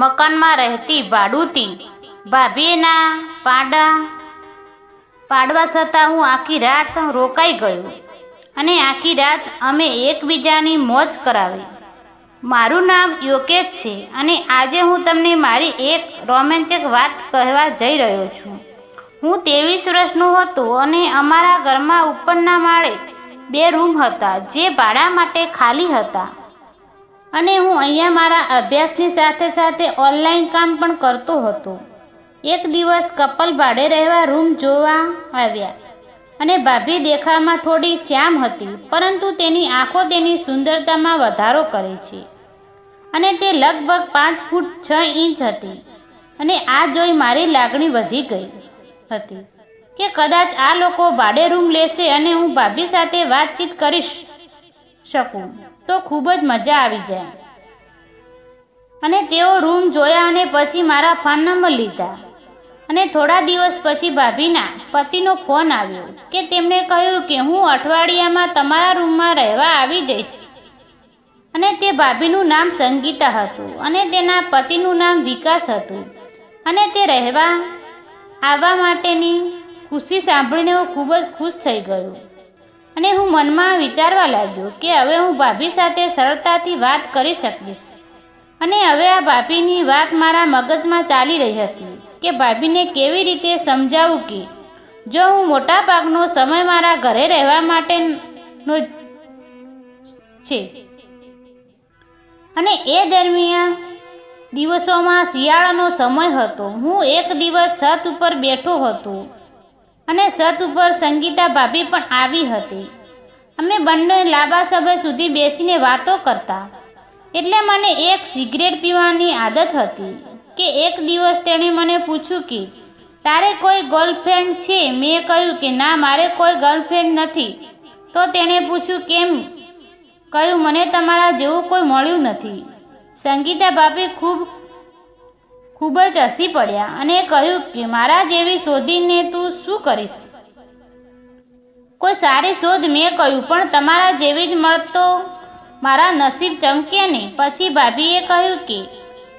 મકાનમાં રહેતી ભાડુતી ભાભીના પાડા પાડવા છતાં હું આખી રાત રોકાઈ ગયો અને આખી રાત અમે એકબીજાની મોજ કરાવી. મારું નામ યોકેશ છે અને આજે હું તમને મારી એક રોમેન્ટિક વાત કહેવા જઈ રહ્યો છું. હું ત્રેવીસ વર્ષનો હતો અને અમારા ઘરમાં ઉપરના માળે બે રૂમ હતા જે ભાડા માટે ખાલી હતા. અને હું અહીંયા મારા અભ્યાસની સાથે સાથે ઓનલાઈન કામ પણ કરતો હતો. એક દિવસ કપલ ભાડે રહેવા રૂમ જોવા આવ્યા અને ભાભી દેખાવમાં થોડી શ્યામ હતી, પરંતુ તેની આંખો તેની સુંદરતામાં વધારો કરે છે. અને તે લગભગ પાંચ ફૂટ છ ઇંચ હતી અને આ જોઈ મારી લાગણી વધી ગઈ હતી કે કદાચ આ લોકો ભાડે રૂમ લેશે અને હું ભાભી સાથે વાતચીત કરીશ શકું. તો ખૂબ જ મજા આવી જાય. અને તેઓ રૂમ જોયા અને પછી મારા ફોન નંબર લીધા. અને થોડા દિવસ પછી ભાભીના પતિનો ફોન આવ્યો કે તેમણે કહ્યું કે હું અઠવાડિયામાં તમારા રૂમમાં રહેવા આવી જઈશ. અને તે ભાભીનું નામ સંગીતા હતું અને તેના પતિનું નામ વિકાસ હતું. અને તે રહેવા, આવવા માટેની ખુશી સાંભળીને હું ખૂબ જ ખુશ થઈ ગયો. અને હું મનમાં વિચારવા લાગ્યો કે હવે હું ભાભી સાથે સરળતાથી વાત કરી શકીશ. અને હવે આ ભાભીની વાત મારા મગજમાં ચાલી રહી હતી કે ભાભીને કેવી રીતે સમજાવું કે જો હું મોટા ભાગનો સમય મારા ઘરે રહેવા માટેનો છે. અને એ દરમિયાન દિવસોમાં શિયાળાનો સમય હતો. હું એક દિવસ છત ઉપર બેઠો હતો. અને છત ઉપર સંગીતા ભાભી પણ આવી હતી. અમે બંને લાંબા સમય સુધી બેસીને વાતો કરતા. એટલે મને એક સિગરેટ પીવાની આદત હતી કે એક દિવસ તેણે મને પૂછ્યું કે, તારે કોઈ ગર્લફ્રેન્ડ છે? મેં કહ્યું કે, ના, મારે કોઈ ગર્લફ્રેન્ડ નથી. તો તેણે પૂછ્યું, કેમ? કહ્યું, મને તમારા જેવું કોઈ મળ્યું નથી. સંગીતા ભાભી ખૂબ ખૂબ જ હસી પડ્યા અને કહ્યું કે, મારા જેવી શોધીને તું શું કરીશ? કોઈ સારી શોધ મેં કહ્યું પણ તમારા જેવી જ મળતો મારા નસીબ ચમકે ને પછી ભાભીએ કહ્યું કે,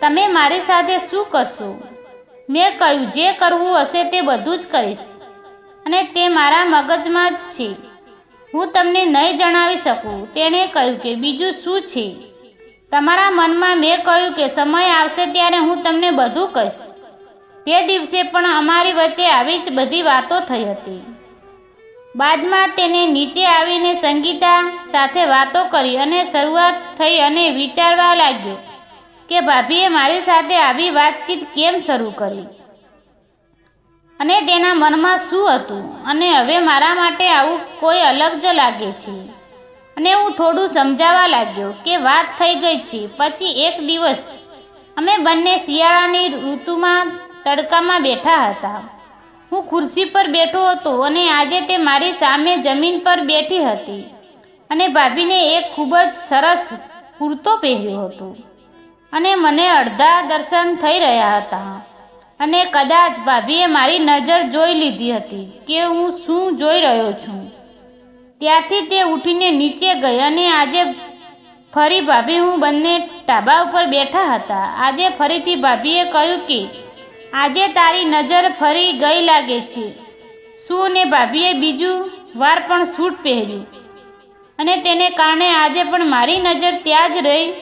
તમે મારી સાથે શું કરશો? મેં કહ્યું, જે કરવું હશે તે બધું જ કરીશ અને તે મારા મગજમાં જ છે. હું તમને નહીં જણાવી શકું. તેણે કહ્યું કે, બીજું શું છે? તમારા મનમાં મેં કહ્યું કે સમય આવશે ત્યારે હું તમને બધું કહીશ. તે દિવસે પણ અમારી વચ્ચે આવી જ બધી વાતો થઈ હતી. બાદમાં તેને નીચે આવીને સંગીતા સાથે વાતો કરી અને શરૂઆત થઈ અને વિચારવા લાગ્યો કે ભાભીએ મારી સાથે આવી વાતચીત કેમ શરૂ કરી? અને તેના મનમાં શું હતું? અને હવે મારા માટે આવું કોઈ અલગ જ લાગે છે. અને હું થોડું સમજાવવા લાગ્યો કે વાત થઈ ગઈ છે. પછી એક દિવસ અમે બંને શિયાળાની ઋતુમાં તડકામાં બેઠા હતા. હું ખુરશી પર બેઠો હતો અને આજે તે મારી સામે જમીન પર બેઠી હતી અને ભાભીને એક ખૂબ જ સરસ કુર્તો પહેર્યો હતો અને મને અડધા દર્શન થઈ રહ્યા હતા અને કદાચ ભાભીએ મારી નજર જોઈ લીધી હતી કે હું શું જોઈ રહ્યો છું. ત્યાંથી તે ઉઠીને નીચે ગઈ અને આજે ફરી ભાભી, હું બંને ઢાબા ઉપર બેઠા હતા. આજે ફરીથી ભાભીએ કહ્યું કે, આજે તારી નજર ફરી ગઈ લાગે છે. શું ને ભાભીએ બીજું વાર પણ સૂટ પહેર્યું. અને તેને કારણે આજે પણ મારી નજર ત્યાં જ રહી,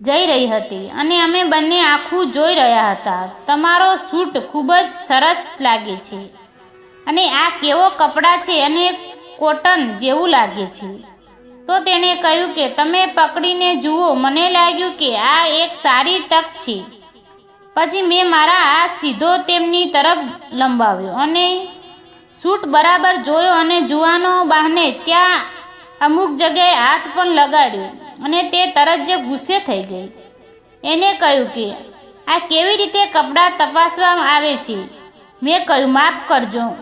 જઈ રહી હતી. અને અમે બંને આખું જોઈ રહ્યા હતા. તમારો સૂટ ખૂબ જ સરસ લાગે છે. અને આ કેવો કપડાં છે અને કોટન જેવું લાગે છે. તો તેણે કહ્યું કે, તમે પકડીને જુઓ, મને લાગ્યું કે આ એક સારી તક છે. પછી મેં મારા હાથ સીધો તેમની તરફ લંબાવ્યો અને સૂટ બરાબર જોયો અને જુવાનો બહાને ત્યાં અમુક જગ્યાએ હાથ પણ લગાડ્યો અને તે તરત જ ગુસ્સે થઈ ગઈ. એને કહ્યું કે, આ કેવી રીતે કપડાં તપાસવામાં આવે છે? મેં કહ્યું, માફ કરજો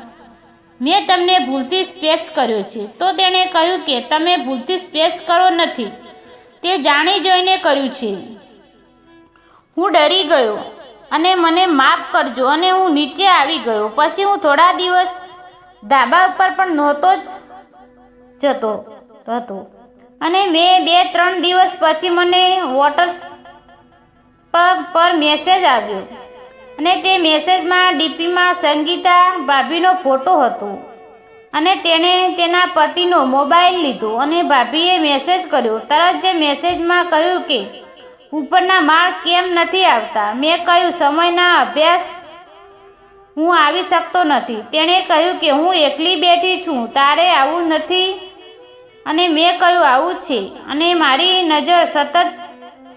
મેં તમને ભૂલથી સ્પેસ કર્યો છે. તો તેણે કહ્યું કે તમે ભૂલથી સ્પેસ કરો નથી. તે જાણી જોઈને કર્યું છે. હું ડરી ગયો અને મને માફ કરજો અને હું નીચે આવી ગયો. પછી હું થોડા દિવસ ધાબા ઉપર પણ નહોતો જ જતો હતો. અને મેં બે ત્રણ દિવસ પછી મને વોટર પર મેસેજ આવ્યો. અને તે મેસેજમાં ડીપીમાં સંગીતા ભાભીનો ફોટો હતો. અને તેણે તેના પતિનો મોબાઈલ લીધો અને ભાભીએ મેસેજ કર્યો. તરત જ મેસેજમાં કહ્યું કે, ઉપરના માળ કેમ નથી આવતા? મેં કહ્યું, સમયના અભ્યાસ હું આવી શકતો નથી. તેણે કહ્યું કે, હું એકલી બેઠી છું. તારે આવું નથી. અને મેં કહ્યું, આવું છે. અને મારી નજર સતત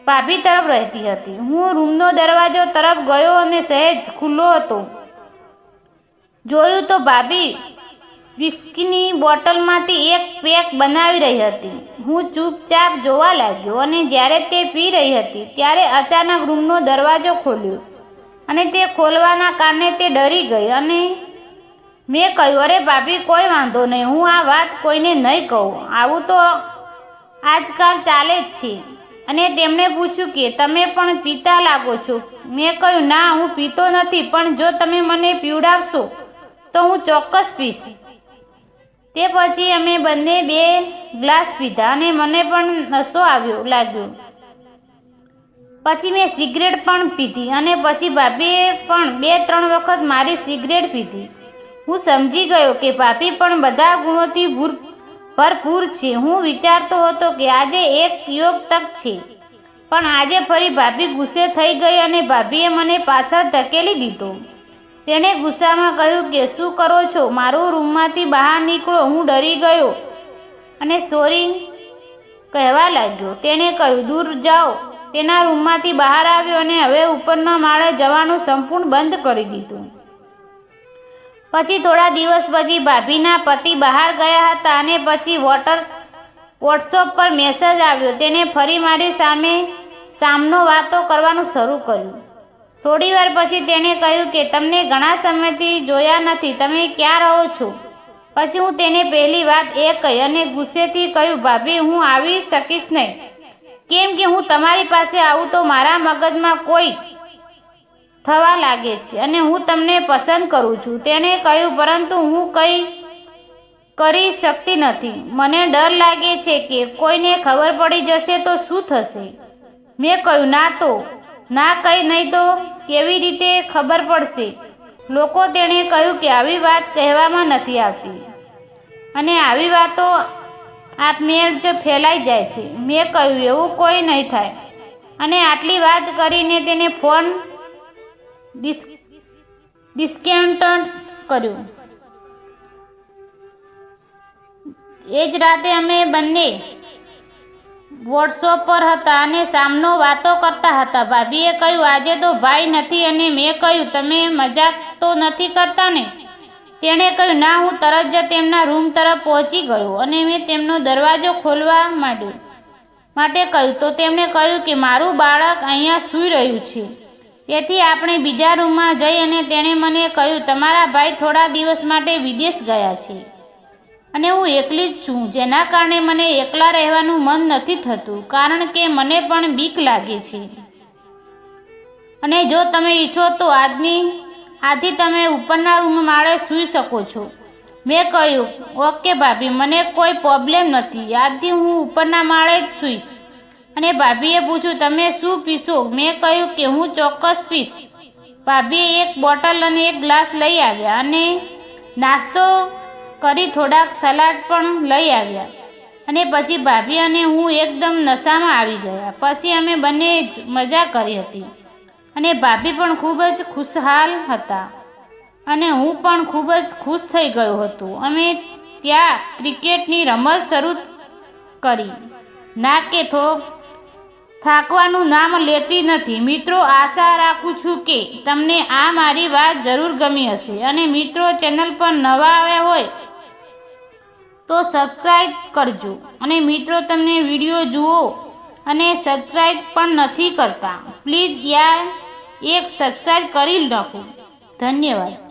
ભાભી તરફ રહેતી હતી. હું રૂમનો દરવાજો તરફ ગયો અને સહેજ ખુલ્લો હતો. જોયું તો ભાભી વિસ્કીની બોટલમાંથી એક પેક બનાવી રહી હતી. હું ચૂપચાપ જોવા લાગ્યો અને જ્યારે તે પી રહી હતી ત્યારે અચાનક રૂમનો દરવાજો ખોલ્યો અને તે ખોલવાના કારણે તે ડરી ગઈ અને મેં કહ્યું, અરે ભાભી, કોઈ વાંધો નહીં, હું આ વાત કોઈને નહીં કહું. આવું તો આજકાલ ચાલે જ છે. અને તેમણે પૂછ્યું કે, તમે પણ પીતા લાગો છો? મેં કહ્યું, ના, હું પીતો નથી, પણ જો તમે મને પીવડાવશો, તો હું ચોક્કસ પીશ. તે પછી અમે બંને બે ગ્લાસ પીધા અને મને પણ નશો આવ્યો લાગ્યો. પછી મેં સિગરેટ પણ પીધી અને પછી ભાભીએ પણ બે ત્રણ વખત મારી સિગરેટ પીધી. હું સમજી ગયો કે ભાભી પણ બધા ગુણોથી ભૂર ભરપૂર છે. હું વિચારતો હતો કે આજે એક યોગ તક છે. પણ આજે ફરી ભાભી ગુસ્સે થઈ ગઈ અને ભાભીએ મને પાછળ ધકેલી દીધો. તેણે ગુસ્સામાં કહ્યું કે, શું કરો છો? મારું રૂમમાંથી બહાર નીકળો. હું ડરી ગયો. અને સોરી કહેવા લાગ્યો. તેણે કહ્યું, દૂર જાઓ. તેના રૂમમાંથી બહાર આવ્યો અને હવે ઉપરના માળે જવાનું સંપૂર્ણ બંધ કરી દીધું. પછી થોડા દિવસ પછી ભાભીના પતિ બહાર ગયા હતા અને પછી વોટર વોટ્સઅપ પર મેસેજ આવ્યો. તેને ફરી મારી સામે સામનો વાતો કરવાનું શરૂ કર્યું. થોડીવાર પછી તેણે કહ્યું કે, તમને ઘણા સમયથી જોયા નથી. તમે ક્યાં રહો છો? પછી હું તેને પહેલી વાત એ કહી અને ગુસ્સેથી કહ્યું, ભાભી, હું આવી શકીશ નહીં. કેમ કે હું તમારી પાસે આવું તો મારા મગજમાં કોઈ થવા લાગે છે અને હું તમને પસંદ કરું છું. તેણે કહ્યું, પરંતુ હું કંઈ કરી શકતી નથી. મને ડર લાગે છે કે કોઈને ખબર પડી જશે તો શું થશે મેં કહ્યું, ના તો. ના કંઈ નહીં તો કેવી રીતે ખબર પડશે લોકો તેણે કહ્યું કે આવી વાત કહેવામાં નથી આવતી. અને આવી વાતો આપમેળ જ ફેલાઈ જાય છે. મેં કહ્યું, એવું કોઈ નહીં થાય. અને આટલી વાત કરીને તેને ફોન ડિસ ડિસ્કાઉન્ટ કર્યું. એ જ રાતે અમે બંને વોટ્સઅપ પર હતા અને સામનો વાતો કરતા હતા. ભાભીએ કહ્યું, આજે તો ભાઈ નથી અને મેં કહ્યું, તમે મજાક તો નથી કરતા ને? તેણે કહ્યું, ના, હું તરત જ તેમના રૂમ તરફ પહોંચી ગયો અને મેં તેમનો દરવાજો ખોલવા માંડ્યો. માટે કહ્યું, તો તેમણે કહ્યું કે, મારું બાળક અહીંયા સૂઈ રહ્યું છે. તેથી આપણે બીજા રૂમમાં જઈ અને તેણે મને કહ્યું, તમારા ભાઈ થોડા દિવસ માટે વિદેશ ગયા છે અને હું એકલી જ છું, જેના કારણે મને એકલા રહેવાનું મન નથી થતું, કારણ કે મને પણ બીક લાગે છે. અને જો તમે ઈચ્છો તો આજની આથી તમે ઉપરના રૂમ માળે સૂઈ શકો છો. મેં કહ્યું, ઓકે ભાભી, મને કોઈ પ્રોબ્લેમ નથી. આજથી હું ઉપરના માળે જ સૂઈશ. અને ભાભીએ પૂછ્યું, તમે શું પીશો? મેં કહ્યું કે, હું ચોક્કસ પીશ. ભાભીએ એક બોટલ અને એક ગ્લાસ લઈ આવ્યા અને નાસ્તો કરી થોડાક સલાડ પણ લઈ આવ્યા. અને પછી ભાભી અને હું એકદમ નશામાં આવી ગયા. પછી અમે બંને જ મજા કરી હતી. અને ભાભી પણ ખૂબ જ ખુશહાલ હતા. અને હું પણ ખૂબ જ ખુશ થઈ ગયો હતો. અમે ત્યાં ક્રિકેટની રમત શરૂ કરી. ના કે થો થાકવાનું નામ લેતી નથી. મિત્રો, આશા રાખું છું કે તમને આ મારી વાત જરૂર ગમી હશે. અને મિત્રો, ચેનલ પર નવા આવ્યા હોય તો સબસ્ક્રાઈબ કરજો. અને મિત્રો, તમને વીડિયો જુઓ અને સબસ્ક્રાઈબ પણ નથી કરતા. પ્લીઝ યાર, એક સબસ્ક્રાઈબ કરી નાખો. ધન્યવાદ.